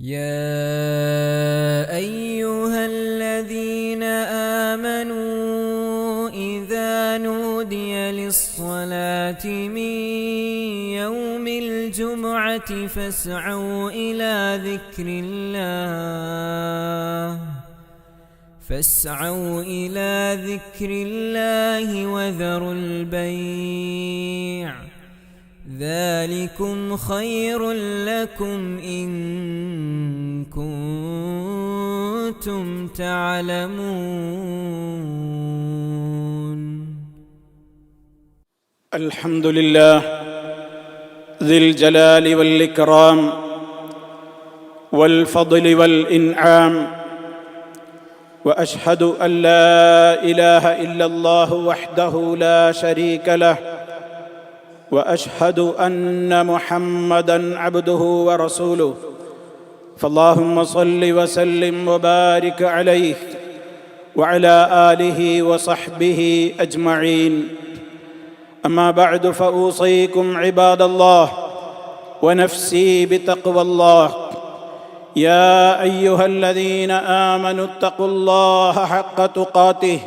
يا ايها الذين امنوا اذا نودي للصلاه من يوم الجمعه فاسعوا إلى ذكر الله فاسعوا إلى ذكر الله وذروا البيع ذلكم خير لكم إن كنتم تعلمون. الحمد لله ذي الجلال والإكرام والفضل والإنعام وأشهد أن لا إله إلا الله وحده لا شريك له وأشهد أن محمدا عبده ورسوله. فاللهم صل وسلم وبارك عليه وعلى آله وصحبه أجمعين. أما بعد فأوصيكم عباد الله ونفسي بتقوى الله. يا أيها الذين آمنوا اتقوا الله حق تقاته.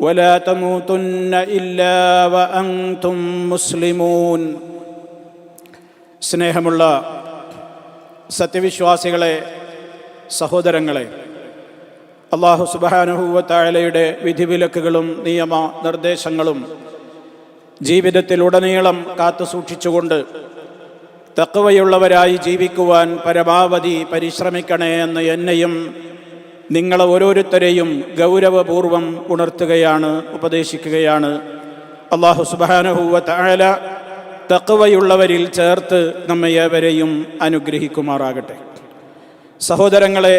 ولا تموتن الا وانتم مسلمون സ്നേഹമുള്ള സത്യവിശ്വാസികളെ സഹോദരങ്ങളെ അള്ളാഹു സുബാനുഹൂവത്തായാലയുടെ വിധിവിലക്കുകളും നിയമ നിർദ്ദേശങ്ങളും ജീവിതത്തിലുടനീളം കാത്തു സൂക്ഷിച്ചുകൊണ്ട് തക്കവയുള്ളവരായി ജീവിക്കുവാൻ പരമാവധി പരിശ്രമിക്കണേ എന്ന് എന്നെയും നിങ്ങളെ ഓരോരുത്തരെയും ഗൗരവപൂർവം ഉണർത്തുകയാണ് ഉപദേശിക്കുകയാണ്. അള്ളാഹു സുബാനഹുവ തക്കവയുള്ളവരിൽ ചേർത്ത് നമ്മെ ഏവരെയും അനുഗ്രഹിക്കുമാറാകട്ടെ. സഹോദരങ്ങളെ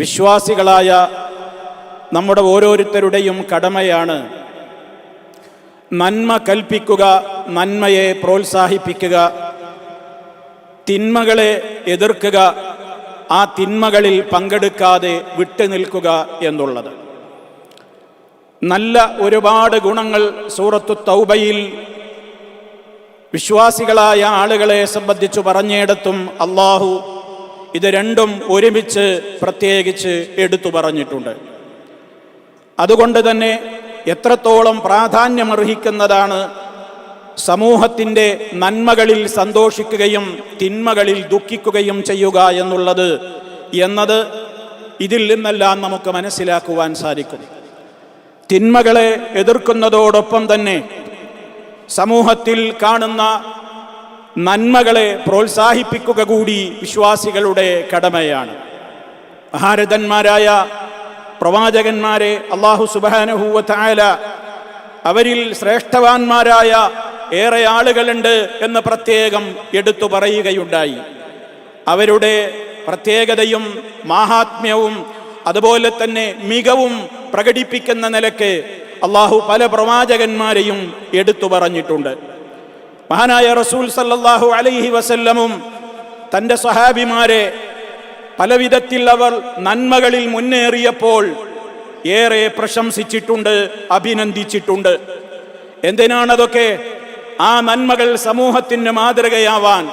വിശ്വാസികളായ നമ്മുടെ ഓരോരുത്തരുടെയും കടമയാണ് നന്മ കൽപ്പിക്കുക നന്മയെ പ്രോത്സാഹിപ്പിക്കുക തിന്മകളെ എതിർക്കുക ആ തിന്മകളിൽ പങ്കെടുക്കാതെ വിട്ടുനിൽക്കുക എന്നുള്ളത്. നല്ല ഒരുപാട് ഗുണങ്ങൾ സൂറത്തു തൗബയിൽ വിശ്വാസികളായ ആളുകളെ സംബന്ധിച്ചു പറഞ്ഞിടത്തും അള്ളാഹു ഇത് രണ്ടും ഒരുമിച്ച് പ്രത്യേകിച്ച് എടുത്തു പറഞ്ഞിട്ടുണ്ട്. അതുകൊണ്ട് തന്നെ എത്രത്തോളം പ്രാധാന്യമർഹിക്കുന്നതാണ് സമൂഹത്തിന്റെ നന്മകളിൽ സന്തോഷിക്കുകയും തിന്മകളിൽ ദുഃഖിക്കുകയും ചെയ്യുക എന്നുള്ളത് എന്നത് ഇതിൽ നിന്നെല്ലാം നമുക്ക് മനസ്സിലാക്കുവാൻ സാധിക്കും. തിന്മകളെ എതിർക്കുന്നതോടൊപ്പം തന്നെ സമൂഹത്തിൽ കാണുന്ന നന്മകളെ പ്രോത്സാഹിപ്പിക്കുക കൂടി വിശ്വാസികളുടെ കടമയാണ്. മഹാരഥന്മാരായ പ്രവാചകന്മാരെ അള്ളാഹു സുബാനഹൂവ തായാല അവരിൽ ശ്രേഷ്ഠവാന്മാരായ ഏറെ ആളുകളുണ്ട് എന്ന് പ്രത്യേകം എടുത്തു പറയുകയുണ്ടായി. അവരുടെ പ്രത്യേകതയും മാഹാത്മ്യവും അതുപോലെ തന്നെ മികവും പ്രകടിപ്പിക്കുന്ന നിലയ്ക്ക് അള്ളാഹു പല പ്രവാചകന്മാരെയും എടുത്തു പറഞ്ഞിട്ടുണ്ട്. മഹാനായ റസൂൽ സല്ലാഹു അലൈഹി വസല്ലമും തന്റെ സഹാബിമാരെ പലവിധത്തിൽ അവർ നന്മകളിൽ മുന്നേറിയപ്പോൾ ഏറെ പ്രശംസിച്ചിട്ടുണ്ട് അഭിനന്ദിച്ചിട്ടുണ്ട്. എന്തിനാണതൊക്കെ ആ നന്മകൾ സമൂഹത്തിന് മാതൃകയാവാൻ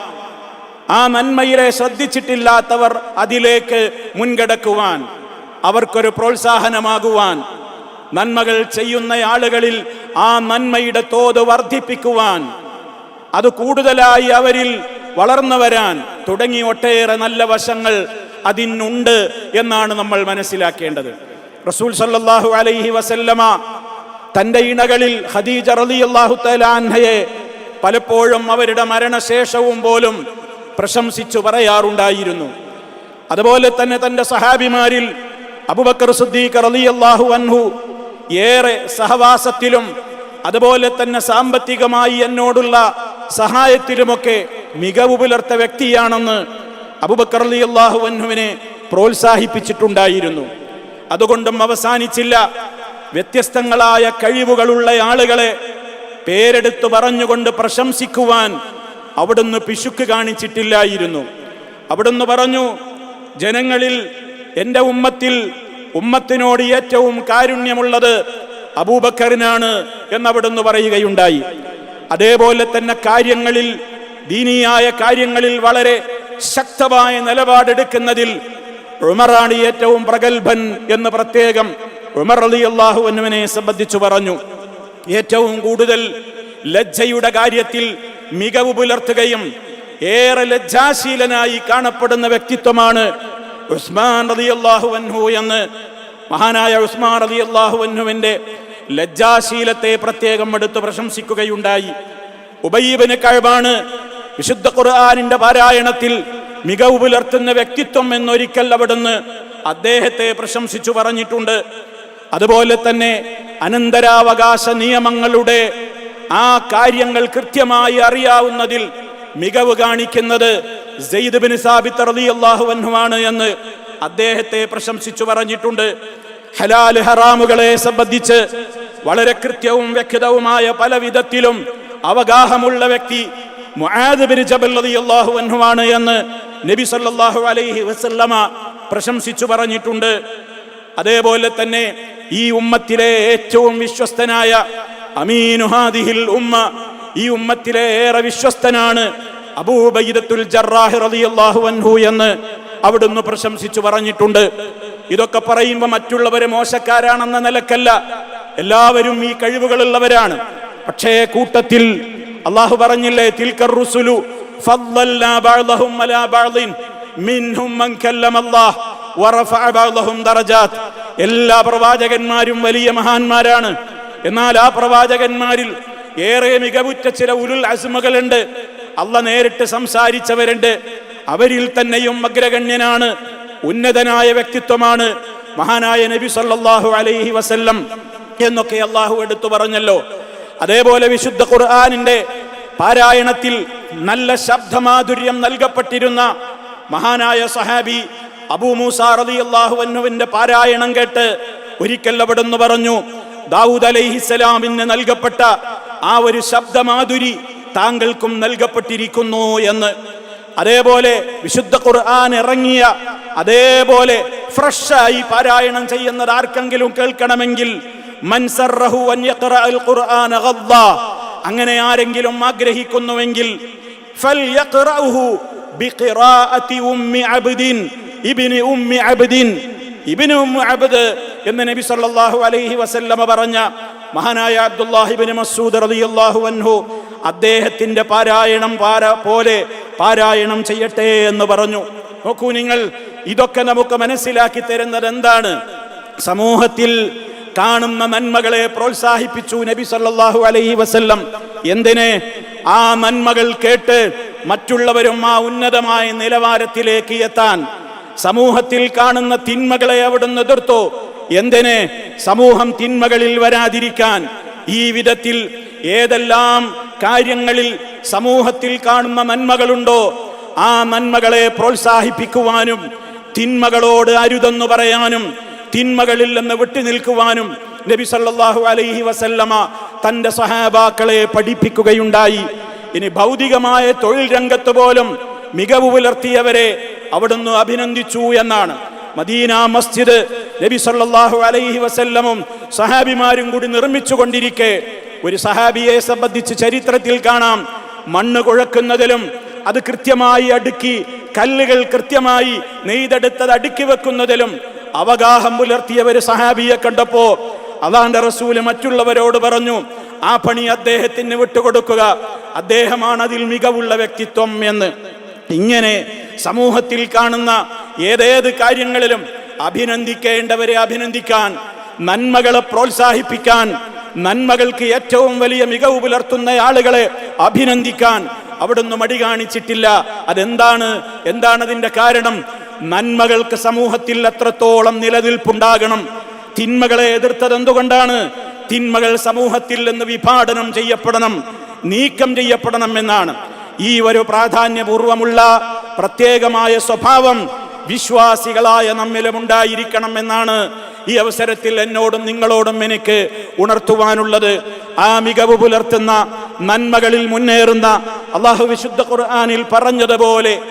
ആ നന്മയിലെ ശ്രദ്ധിച്ചിട്ടില്ലാത്തവർ അതിലേക്ക് മുൻകടക്കുവാൻ അവർക്കൊരു പ്രോത്സാഹനമാകുവാൻ നന്മകൾ ചെയ്യുന്ന ആളുകളിൽ ആ നന്മയുടെ തോത് വർദ്ധിപ്പിക്കുവാൻ അത് കൂടുതലായി അവരിൽ വളർന്നു വരാൻ തുടങ്ങി ഒട്ടേറെ നല്ല വശങ്ങൾ അതിനുണ്ട് എന്നാണ് നമ്മൾ മനസ്സിലാക്കേണ്ടത്. റസൂൽ സല്ലാഹു അലൈഹി വസല്ലമ തന്റെ ഇണകളിൽ ഖദീജ റളിയല്ലാഹു തആലാൻഹയെ പലപ്പോഴും അവരുടെ മരണശേഷവും പോലും പ്രശംസിച്ചു പറയാറുണ്ടായിരുന്നു. അതുപോലെ തന്നെ തന്റെ സഹാബിമാരിൽ അബുബക്കർ സിദ്ദീഖ് റളിയല്ലാഹു അൻഹു ഏറെ സഹവാസത്തിലും അതുപോലെ തന്നെ സാമ്പത്തികമായി എന്നോടുള്ള സഹായത്തിലുമൊക്കെ മികവ് പുലർത്ത വ്യക്തിയാണെന്ന് അബുബക്കർ റളിയല്ലാഹു അൻഹുവിനെ പ്രോത്സാഹിപ്പിച്ചിട്ടുണ്ടായിരുന്നു. അതുകൊണ്ടും അവസാനിച്ചില്ല. വ്യത്യസ്തങ്ങളായ കഴിവുകളുള്ള ആളുകളെ പേരെടുത്തു പറഞ്ഞുകൊണ്ട് പ്രശംസിക്കുവാൻ അവിടുന്ന് പിശുക്ക് കാണിച്ചിട്ടില്ലായിരുന്നു. അവിടുന്ന് പറഞ്ഞു ജനങ്ങളിൽ എന്റെ ഉമ്മത്തിൽ ഉമ്മത്തിനോട് ഏറ്റവും കാരുണ്യമുള്ളത് അബൂബക്കറിനാണ് എന്നവിടുന്ന് പറയുകയുണ്ടായി. അതേപോലെ തന്നെ കാര്യങ്ങളിൽ ദീനിയായ കാര്യങ്ങളിൽ വളരെ ശക്തമായ നിലപാടെടുക്കുന്നതിൽ ഉമറാണ് ഏറ്റവും പ്രഗത്ഭൻ എന്ന് പ്രത്യേകം ഉമർ അലി അള്ളാഹു എന്നിവനെ സംബന്ധിച്ചു പറഞ്ഞു ഏറ്റവും കൂടുതൽ ലജ്ജയുടെ കാര്യത്തിൽ മികവ് പുലർത്തുകയും ഏറെ ലജ്ജാശീലനായി കാണപ്പെടുന്ന വ്യക്തിത്വമാണ് ഉസ്മാൻ റതി അള്ളാഹു അൻഹു എന്ന് മഹാനായ ഉസ്മാൻ റതി അള്ളാഹു ലജ്ജാശീലത്തെ പ്രത്യേകം എടുത്ത് പ്രശംസിക്കുകയുണ്ടായി. ഉബയ്യബിന് കഴിവാണ് വിശുദ്ധ ഖുർആാനിന്റെ പാരായണത്തിൽ മികവ് പുലർത്തുന്ന വ്യക്തിത്വം എന്നൊരിക്കൽ അവിടുന്ന് അദ്ദേഹത്തെ പ്രശംസിച്ചു പറഞ്ഞിട്ടുണ്ട്. അതുപോലെ തന്നെ അനന്തരാവകാശ നിയമങ്ങളുടെ ആ കാര്യങ്ങൾ കൃത്യമായി അറിയാവുന്നതിൽ മികവ് കാണിക്കുന്നത് സെയ്ദ് റളിയല്ലാഹു എന്ന് അദ്ദേഹത്തെ പ്രശംസിച്ചു പറഞ്ഞിട്ടുണ്ട്. ഹലാൽ ഹറാമുകളെ സംബന്ധിച്ച് വളരെ കൃത്യവും വ്യക്തവുമായ പല വിധത്തിലും അവഗാഹമുള്ള വ്യക്തി മുആദ് ബിൻ ജബൽ റളിയല്ലാഹു എന്ന് നബി സല്ലല്ലാഹു അലൈഹി വസല്ലമ പ്രശംസിച്ചു പറഞ്ഞിട്ടുണ്ട്. അതേപോലെ തന്നെ ഈ ഉമ്മത്തിലെ ഏറ്റവും വിശ്വസ്തനായ അമീനുഹാദിഹിൽ ഉമ്മ ഈ ഉമ്മത്തിലെ ഏറെ വിശ്വസ്തനാണ് അബൂബൈദത്തുൽ ജറാഹി റളിയല്ലാഹു അൻഹു എന്ന് അവിടുന്ന് പ്രശംസിച്ചു പറഞ്ഞിട്ടുണ്ട്. ഇതൊക്കെ പറയുമ്പോൾ മറ്റുള്ളവരെ മോശക്കാരാണെന്ന നിലക്കല്ല. എല്ലാവരും ഈ കഴിവുകളുള്ളവരാണ്. പക്ഷേ കൂട്ടത്തിൽ അള്ളാഹു പറഞ്ഞില്ലേ തിൽക്കർ റുസുലു ഫദ്ദൽനാ ബഅദഹും അലാ ബഅദിൻ മിൻഹും മൻ കല്ലമ എല്ലാ പ്രവാചകന്മാരും വലിയ മഹാന്മാരാണ്. എന്നാൽ ആ പ്രവാചകന്മാരിൽ ഏറെ മികവുറ്റ ചില ഉരുൾ അസുമകളുണ്ട്. അല്ല നേരിട്ട് സംസാരിച്ചവരുണ്ട്. അവരിൽ തന്നെയും അഗ്രഗണ്യനാണ്. ഉന്നതനായ വ്യക്തിത്വമാണ്. മഹാനായ നബി സല്ലാഹു അലൈഹി വസല്ലം എന്നൊക്കെ അള്ളാഹു എടുത്തു പറഞ്ഞല്ലോ. അതേപോലെ വിശുദ്ധ ഖുർആാനിന്റെ പാരായണത്തിൽ നല്ല ശബ്ദമാധുര്യം നൽകപ്പെട്ടിരുന്ന മഹാനായ സഹാബി അബൂ മൂസ റളിയല്ലാഹു അൻഹുവിന്റെ പാരായണം കേട്ട് ഒരിക്കൽ അവിടുന്ന് പറഞ്ഞു ദാവൂദ് അലൈഹിസ്സലാമിന് നൽകപ്പെട്ട ആ ഒരു ശബ്ദമാധുരി താങ്കൾക്കും നൽകപ്പെട്ടിരിക്കുന്നു എന്ന്. അതേപോലെ വിശുദ്ധ ഖുർആൻ ഇറങ്ങിയ അതേപോലെ ഫ്രഷായി പാരായണം ചെയ്യുന്നത് ആർക്കെങ്കിലും കേൾക്കണമെങ്കിൽ അങ്ങനെ ആരെങ്കിലും ആഗ്രഹിക്കുന്നുവെങ്കിൽ അബദിൻ ഇബിന് ഉമ്മി അബദ് ഇബ്നു ഉമ്മി അബ്ദ് എന്ന് നബി സല്ലല്ലാഹു അലൈഹി വസല്ലമ പറഞ്ഞ മഹാനായ അബ്ദുല്ലാഹിബിന് മസൂദ് റളിയല്ലാഹു അൻഹു അദ്ദേഹത്തിന്റെ പാരായണം പാര പോലെ പാരായണം ചെയ്യട്ടെ എന്ന് പറഞ്ഞു. നോക്കൂ നിങ്ങൾ ഇതൊക്കെ നമുക്ക് മനസ്സിലാക്കി തരുന്നത് എന്താണ്? സമൂഹത്തിൽ കാണുന്ന നന്മകളെ പ്രോത്സാഹിപ്പിച്ചു നബി സല്ലല്ലാഹു അലൈഹി വസല്ലം. എന്തിനെ? ആ നന്മകൾ കേട്ട് മറ്റുള്ളവരും ആ ഉന്നതമായ നിലവാരത്തിലേക്ക് എത്താൻ. സമൂഹത്തിൽ കാണുന്ന തിന്മകളെ അവിടുന്ന് എതിർത്തു? എന്തിന്? സമൂഹം തിന്മകളിൽ വരാതിരിക്കാൻ. ഈ വിധത്തിൽ ഏതെല്ലാം കാര്യങ്ങളിൽ സമൂഹത്തിൽ കാണുന്ന നന്മകളുണ്ടോ ആ നന്മകളെ പ്രോത്സാഹിപ്പിക്കുവാനും തിന്മകളോട് അരുതെന്ന് പറയാനും തിന്മകളിൽ നിന്ന് വിട്ടുനിൽക്കുവാനും നബി സല്ലാഹു അലൈഹി വസല്ലമ തന്റെ സഹാബാക്കളെ പഠിപ്പിക്കുകയുണ്ടായി. ഇനി ഭൗതികമായ തൊഴിൽ രംഗത്ത് പോലും മികവ് പുലർത്തിയവരെ അവിടുന്ന് അഭിനന്ദിച്ചു എന്നാണ്. മദീന മസ്ജിദ് നബി സല്ലല്ലാഹു അലൈഹി വസല്ലമും സഹാബിമാരും കൂടി നിർമ്മിച്ചു കൊണ്ടിരിക്കെ. ഒരു സഹാബിയെ സംബന്ധിച്ച് ചരിത്രത്തിൽ കാണാം. മണ്ണ് കുഴക്കുന്നതിലും അത് കൃത്യമായി അടുക്കി കല്ലുകൾ കൃത്യമായി നെയ്തെടുത്തത് അടുക്കി വെക്കുന്നതിലും അവഗാഹം പുലർത്തിയ ഒരു സഹാബിയെ കണ്ടപ്പോ അതാന്റെ റസൂൽ മറ്റുള്ളവരോട് പറഞ്ഞു ആ പണി അദ്ദേഹത്തിന് വിട്ടുകൊടുക്കുക. അദ്ദേഹമാണ് അതിൽ മികവുള്ള വ്യക്തിത്വം എന്ന്. ഇങ്ങനെ സമൂഹത്തിൽ കാണുന്ന ഏതേത് കാര്യങ്ങളിലും അഭിനന്ദിക്കേണ്ടവരെ അഭിനന്ദിക്കാൻ നന്മകളെ പ്രോത്സാഹിപ്പിക്കാൻ നന്മകൾക്ക് ഏറ്റവും വലിയ മികവ് പുലർത്തുന്ന ആളുകളെ അഭിനന്ദിക്കാൻ അവിടുന്ന് മടി കാണിച്ചിട്ടില്ല. അതെന്താണ്? എന്താണ് അതിന്റെ കാരണം? നന്മകൾക്ക് സമൂഹത്തിൽ എത്രത്തോളം നിലനിൽപ്പുണ്ടാകണം. തിന്മകളെ എതിർത്തത് എന്തുകൊണ്ടാണ് തിന്മകൾ സമൂഹത്തിൽ നിന്ന് വിഭാടനം ചെയ്യപ്പെടണം നീക്കം ചെയ്യപ്പെടണം എന്നാണ്. ഈ ഒരു പ്രാധാന്യപൂർവമുള്ള പ്രത്യേകമായ സ്വഭാവം വിശ്വാസികളായ നമ്മിലും ഉണ്ടായിരിക്കണം എന്നാണ് ഈ അവസരത്തിൽ എന്നോടും നിങ്ങളോടും എനിക്ക് ഉണർത്തുവാനുള്ളത്. ആ മികവ് പുലർത്തുന്ന നന്മകളിൽ മുന്നേറുന്ന അള്ളാഹു വിശുദ്ധ ഖുർആാനിൽ പറഞ്ഞതുപോലെ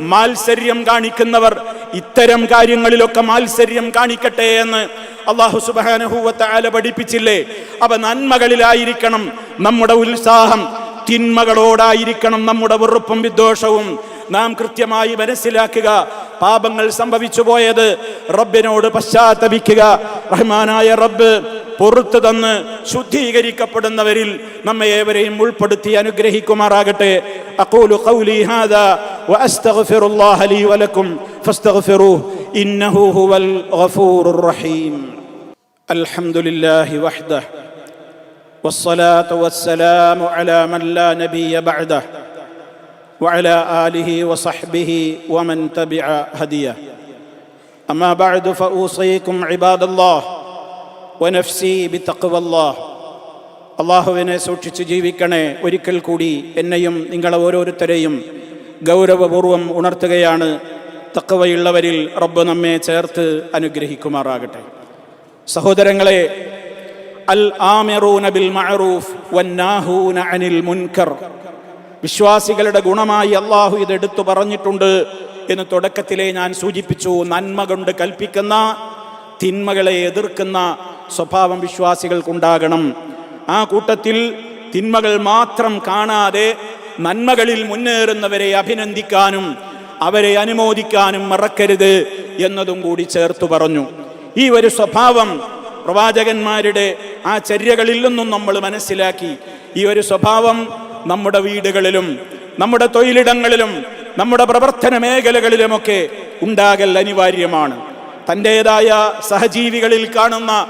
മാത്സര്യം കാണിക്കുന്നവർ ഇത്തരം കാര്യങ്ങളിലൊക്കെ മാത്സര്യം കാണിക്കട്ടെ എന്ന് അള്ളാഹു സുബാനഹൂവത്തെ ആല പഠിപ്പിച്ചില്ലേ? അവ നന്മകളിലായിരിക്കണം നമ്മുടെ ഉത്സാഹം തിന്മകളോടായിരിക്കണം നമ്മുടെ വെറുപ്പും വിദ്വേഷവും. നാം കൃത്യമായി മനസ്സിലാക്കുക പാപങ്ങൾ സംഭവിച്ചു പോയത് റബ്ബിനോട് പശ്ചാത്തപിക്കുക. റഹ്മാനായ റബ്ബ് പൊറത്തു തന്ന് ശുദ്ധീകരിക്കപ്പെടുന്നവരിൽ നമ്മെ ഏവരെയും ഉൾപ്പെടുത്തി അനുഗ്രഹിക്കുമാറാകട്ടെ. അഖൂലു ഖൗലി ഹാദാ വഅസ്തഗ്ഫിറുല്ലാഹ ലീ വലക്കും ഫസ്തഗ്ഫിറൂഹു ഇന്നഹു ഹുവൽ ഗഫൂറുർ റഹീം അൽഹംദുലില്ലാഹി വഹ്ദഹു والصلاة والسلام على من لا نبي بعده وعلى آله وصحبه ومن تبع هديه أما بعد فأوصيكم عباد الله ونفسي بتقوى الله അള്ളാഹുവിനെ സൂക്ഷിച്ച് ജീവിക്കണേ ഒരിക്കൽ കൂടി എന്നെയും നിങ്ങളെ ഓരോരുത്തരെയും ഗൗരവപൂർവം ഉണർത്തുകയാണ്. തക്കവയുള്ളവരിൽ റബ്ബ് നമ്മെ ചേർത്ത് അനുഗ്രഹിക്കുമാറാകട്ടെ. സഹോദരങ്ങളെ അൽ ആമിറൂന ബിൽ മഅറൂഫ് വന്നാഹൂന അനിൽ മുൻകർ. വിശ്വാസികളുടെ ഗുണമായി അള്ളാഹു ഇത് എടുത്തു പറഞ്ഞിട്ടുണ്ട് എന്ന് തുടക്കത്തിലെ ഞാൻ സൂചിപ്പിച്ചു. നന്മ കൊണ്ട് കൽപ്പിക്കുന്ന തിന്മകളെ എതിർക്കുന്ന സ്വഭാവം വിശ്വാസികൾക്കുണ്ടാകണം. ആ കൂട്ടത്തിൽ തിന്മകൾ മാത്രം കാണാതെ നന്മകളിൽ മുന്നേറുന്നവരെ അഭിനന്ദിക്കാനും അവരെ അനുമോദിക്കാനും മറക്കരുത് എന്നതും കൂടി ചേർത്തു പറഞ്ഞു. ഈ ഒരു സ്വഭാവം പ്രവാചകന്മാരുടെ ആ ചര്യകളിൽ നിന്നും നമ്മൾ മനസ്സിലാക്കി. ഈ ഒരു സ്വഭാവം നമ്മുടെ വീടുകളിലും നമ്മുടെ തൊഴിലിടങ്ങളിലും നമ്മുടെ പ്രവർത്തന മേഖലകളിലുമൊക്കെ ഉണ്ടാകൽ അനിവാര്യമാണ്. തന്റെതായ സഹജീവികളിൽ കാണുന്ന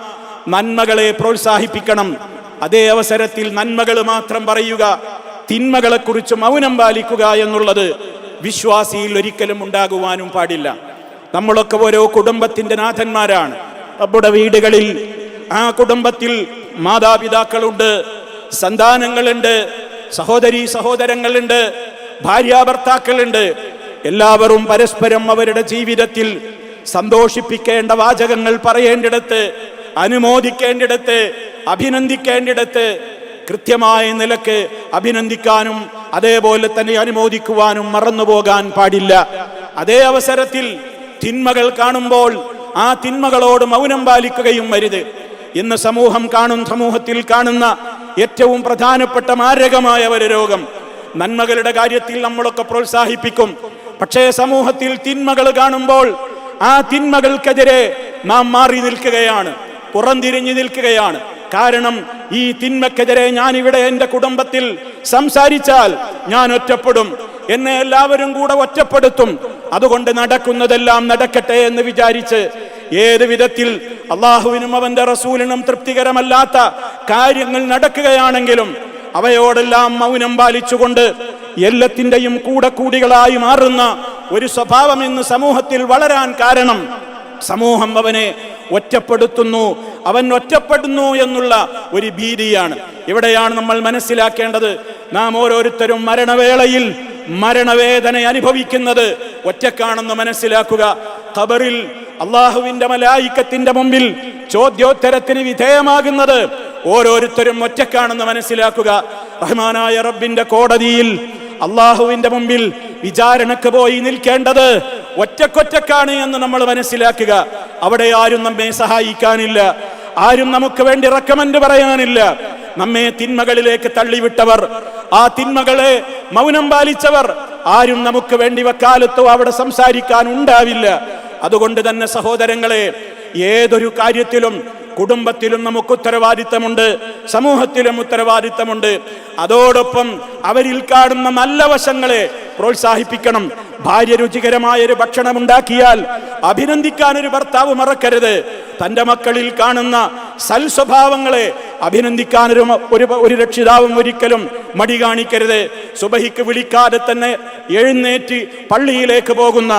നന്മകളെ പ്രോത്സാഹിപ്പിക്കണം. അതേ അവസരത്തിൽ നന്മകൾ മാത്രം പറയുക. തിന്മകളെക്കുറിച്ച് മൗനം പാലിക്കുക എന്നുള്ളത് വിശ്വാസിയിൽ ഒരിക്കലും ഉണ്ടാകുവാനും പാടില്ല. നമ്മളൊക്കെ ഓരോ കുടുംബത്തിന്റെ നാഥന്മാരാണ്. നമ്മുടെ വീടുകളിൽ ആ കുടുംബത്തിൽ മാതാപിതാക്കളുണ്ട് സന്താനങ്ങളുണ്ട് സഹോദരി സഹോദരങ്ങളുണ്ട് ഭാര്യാഭർത്താക്കളുണ്ട്. എല്ലാവരും പരസ്പരം അവരുടെ ജീവിതത്തിൽ സന്തോഷിപ്പിക്കേണ്ട വാചകങ്ങൾ പറയേണ്ടിടത്ത് അനുമോദിക്കേണ്ടിടത്ത് അഭിനന്ദിക്കേണ്ടിടത്ത് കൃത്യമായ നിലയ്ക്ക് അഭിനന്ദിക്കാനും അതേപോലെ തന്നെ അനുമോദിക്കുവാനും മറന്നുപോകാൻ പാടില്ല. അതേ അവസരത്തിൽ തിന്മകൾ കാണുമ്പോൾ ആ തിന്മകളോട് മൗനം പാലിക്കുകയും വരുത് ഇന്ന് സമൂഹം കാണും സമൂഹത്തിൽ കാണുന്ന ഏറ്റവും പ്രധാനപ്പെട്ട മാരകമായ ഒരു രോഗം. നന്മകളുടെ കാര്യത്തിൽ നമ്മളൊക്കെ പ്രോത്സാഹിപ്പിക്കും. പക്ഷേ സമൂഹത്തിൽ തിന്മകൾ കാണുമ്പോൾ ആ തിന്മകൾക്കെതിരെ നാം മാറി നിൽക്കുകയാണ്. പുറംതിരിഞ്ഞു നിൽക്കുകയാണ്. കാരണം ഈ തിന്മക്കെതിരെ ഞാൻ ഇവിടെ എന്റെ കുടുംബത്തിൽ സംസാരിച്ചാൽ ഞാൻ ഒറ്റപ്പെടും. എന്നെ എല്ലാവരും കൂടെ ഒറ്റപ്പെടുത്തും. അതുകൊണ്ട് നടക്കുന്നതെല്ലാം നടക്കട്ടെ എന്ന് വിചാരിച്ച് ഏത് വിധത്തിൽ അള്ളാഹുവിനും അവന്റെ റസൂലിനും തൃപ്തികരമല്ലാത്ത കാര്യങ്ങൾ നടക്കുകയാണെങ്കിലും അവയോടെല്ലാം മൗനം പാലിച്ചുകൊണ്ട് എല്ലാത്തിന്റെയും കൂടെ കൂടികളായി മാറുന്ന ഒരു സ്വഭാവം ഇന്ന് സമൂഹത്തിൽ വളരാൻ കാരണം സമൂഹം അവനെ ഒറ്റപ്പെടുത്തുന്നു. അവൻ ഒറ്റപ്പെടുന്നു എന്നുള്ള ഒരു ഭീതിയാണ്. ഇവിടെയാണ് നമ്മൾ മനസ്സിലാക്കേണ്ടത്. നാം ഓരോരുത്തരും മരണവേളയിൽ മരണവേദന അനുഭവിക്കുന്നത്. ഒറ്റക്കാണെന്ന് മനസ്സിലാക്കുക. ഖബറിൽ അള്ളാഹുവിന്റെ മലായിക്കത്തിന്റെ മുമ്പിൽ ചോദ്യോത്തരത്തിന് വിധേയമാകുന്നത് ഓരോരുത്തരും ഒറ്റക്കാണെന്ന് മനസ്സിലാക്കുക. റഹ്മാനായ റബ്ബിന്റെ കോടതിയിൽ അള്ളാഹുവിന്റെ മുമ്പിൽ വിചാരണക്ക് പോയി നിൽക്കേണ്ടത് ഒറ്റക്കൊറ്റക്കാണ് എന്ന് നമ്മൾ മനസ്സിലാക്കുക. അവിടെ ആരും നമ്മെ സഹായിക്കാനില്ല. ആരും നമുക്ക് വേണ്ടി റെക്കമെൻഡ് പറയാനില്ല. നമ്മെ തിന്മകളിലേക്ക് തള്ളിവിട്ടവർ ആ തിന്മകളെ മൗനം പാലിച്ചവർ ആരും നമുക്ക് വേണ്ടി വക്കാലത്തോ അവിടെ സംസാരിക്കാൻ ഉണ്ടാവില്ല. അതുകൊണ്ട് തന്നെ സഹോദരങ്ങളെ ഏതൊരു കാര്യത്തിലും കുടുംബത്തിലും നമുക്ക് ഉത്തരവാദിത്തമുണ്ട് സമൂഹത്തിലും ഉത്തരവാദിത്തമുണ്ട്. അതോടൊപ്പം അവരിൽ കാണുന്ന നല്ല വശങ്ങളെ പ്രോത്സാഹിപ്പിക്കണം. ഭാര്യ രുചികരമായ ഒരു ഭക്ഷണം ഉണ്ടാക്കിയാൽ അഭിനന്ദിക്കാൻ ഒരു ഭർത്താവ് മറക്കരുത്. തന്റെ മക്കളിൽ കാണുന്ന സൽ സ്വഭാവങ്ങളെ അഭിനന്ദിക്കാൻ ഒരു ഒരു രക്ഷിതാവും ഒരിക്കലും മടി കാണിക്കരുത്. സുബഹിക്ക് വിളിക്കാതെ തന്നെ എഴുന്നേറ്റ് പള്ളിയിലേക്ക് പോകുന്ന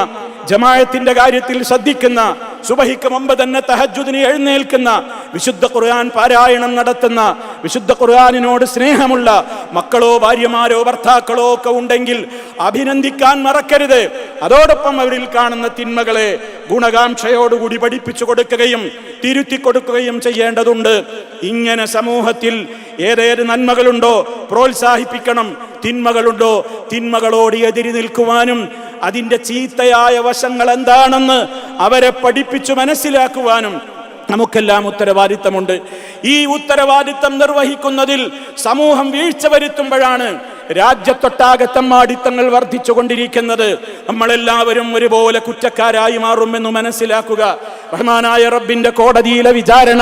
ജമായത്തിന്റെ കാര്യത്തിൽ ശ്രദ്ധിക്കുന്ന സുബഹിക്ക് മുമ്പ് തന്നെ തഹജുദിന് എഴുന്നേൽക്കുന്ന വിശുദ്ധ ഖുർആൻ പാരായണം നടത്തുന്ന വിശുദ്ധ ഖുർആനിനോട് സ്നേഹമുള്ള മക്കളോ ഭാര്യമാരോ ഭർത്താക്കളോ ഒക്കെ ഉണ്ടെങ്കിൽ അഭിനന്ദിക്കാൻ മറക്കരുത്. അതോടൊപ്പം അവരിൽ കാണുന്ന തിന്മകളെ ഗുണകാംക്ഷയോടുകൂടി പഠിപ്പിച്ചു കൊടുക്കുകയും തിരുത്തി കൊടുക്കുകയും ചെയ്യേണ്ടതുണ്ട്. ഇങ്ങനെ സമൂഹത്തിൽ ഏതേത് നന്മകളുണ്ടോ പ്രോത്സാഹിപ്പിക്കണം. തിന്മകളുണ്ടോ തിന്മകളോട് എതിരി നിൽക്കുവാനും അതിന്റെ ചീത്തയായ വശങ്ങൾ എന്താണെന്ന് അവരെ പഠിപ്പിച്ചു മനസ്സിലാക്കുവാനും നമുക്കെല്ലാം ഉത്തരവാദിത്തമുണ്ട്. ഈ ഉത്തരവാദിത്തം നിർവഹിക്കുന്നതിൽ സമൂഹം വീഴ്ച വരുത്തുമ്പോഴാണ് രാജ്യത്തൊട്ടാകെ തമ്മാടിത്തങ്ങൾ വർദ്ധിച്ചുകൊണ്ടിരിക്കുന്നത്. നമ്മളെല്ലാവരും ഒരുപോലെ കുറ്റക്കാരായി മാറുമെന്ന് മനസ്സിലാക്കുക. റഹ്മാനായ റബ്ബിന്റെ കോടതിയിലെ വിചാരണ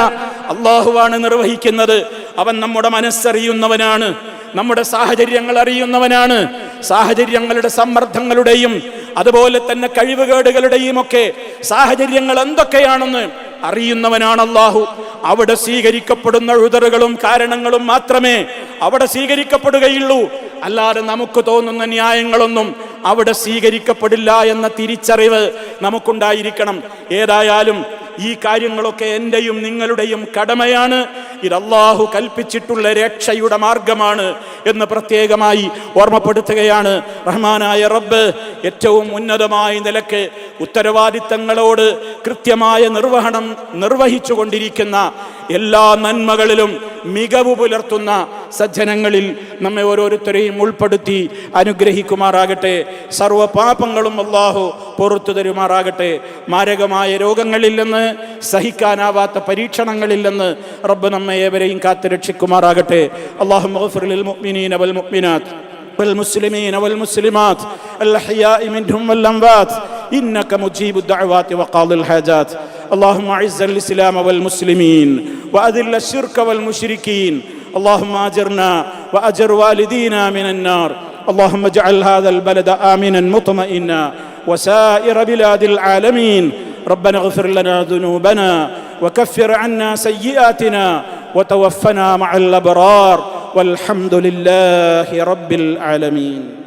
അള്ളാഹുവാണ് നിർവഹിക്കുന്നത്. അവൻ നമ്മുടെ മനസ്സറിയുന്നവനാണ്. നമ്മുടെ സാഹചര്യങ്ങൾ അറിയുന്നവനാണ്. സാഹചര്യങ്ങളുടെ സമ്മർദ്ദങ്ങളുടെയും അതുപോലെ തന്നെ കഴിവുകേടുകളുടെയും ഒക്കെ സാഹചര്യങ്ങൾ എന്തൊക്കെയാണെന്ന് അറിയുന്നവനാണ് അള്ളാഹു അവിടെ സ്വീകരിക്കപ്പെടുന്ന ഉഴുതറുകളും കാരണങ്ങളും മാത്രമേ അവിടെ സ്വീകരിക്കപ്പെടുകയുള്ളൂ. അല്ലാതെ നമുക്ക് തോന്നുന്ന ന്യായങ്ങളൊന്നും അവിടെ സ്വീകരിക്കപ്പെടില്ല എന്ന തിരിച്ചറിവ് നമുക്കുണ്ടായിരിക്കണം. ഏതായാലും ഈ കാര്യങ്ങളൊക്കെ എന്റെയും നിങ്ങളുടെയും കടമയാണ്. ഇത് അള്ളാഹു കൽപ്പിച്ചിട്ടുള്ള രക്ഷയുടെ മാർഗമാണ് എന്ന് പ്രത്യേകമായി ഓർമ്മപ്പെടുത്തുകയാണ് റഹ്മാനായ റബ്ബ്. ഏറ്റവും ഉന്നതമായ നിലയ്ക്ക് ഉത്തരവാദിത്തങ്ങളോട് കൃത്യമായ നിർവഹണം നിർവഹിച്ചു കൊണ്ടിരിക്കുന്ന എല്ലാ നന്മകളിലും മികവ് പുലർത്തുന്ന സജ്ജനങ്ങളിൽ നമ്മെ ഓരോരുത്തരെയും ഉൾപ്പെടുത്തി അനുഗ്രഹിക്കുമാറാകട്ടെ. സർവ പാപങ്ങളും അള്ളാഹു പുറത്തു തരുമാറാകട്ടെ. മാരകമായ രോഗങ്ങളിൽ നിന്ന് സഹിക്കാനാവാത്ത പരീക്ഷണങ്ങളിൽ നിന്ന് റബ്ബ് നമ്മെ ഏവരെയും കാത്തു രക്ഷിക്കുമാറാകട്ടെ അള്ളാഹു മുഅ്മിനീന വൽ മുഅ്മിനാത്ത് والمسلمين والمسلمات الأحياء منهم والأموات إنك مجيب الدعوات وقاضي الحاجات اللهم أعز الإسلام والمسلمين وأذل الشرك والمشركين اللهم أجرنا وأجر والدينا من النار اللهم اجعل هذا البلد آمنا مطمئنا وسائر بلاد العالمين ربنا اغفر لنا ذنوبنا وكفر عنا سيئاتنا وتوفنا مع الأبرار والحمد لله رب العالمين.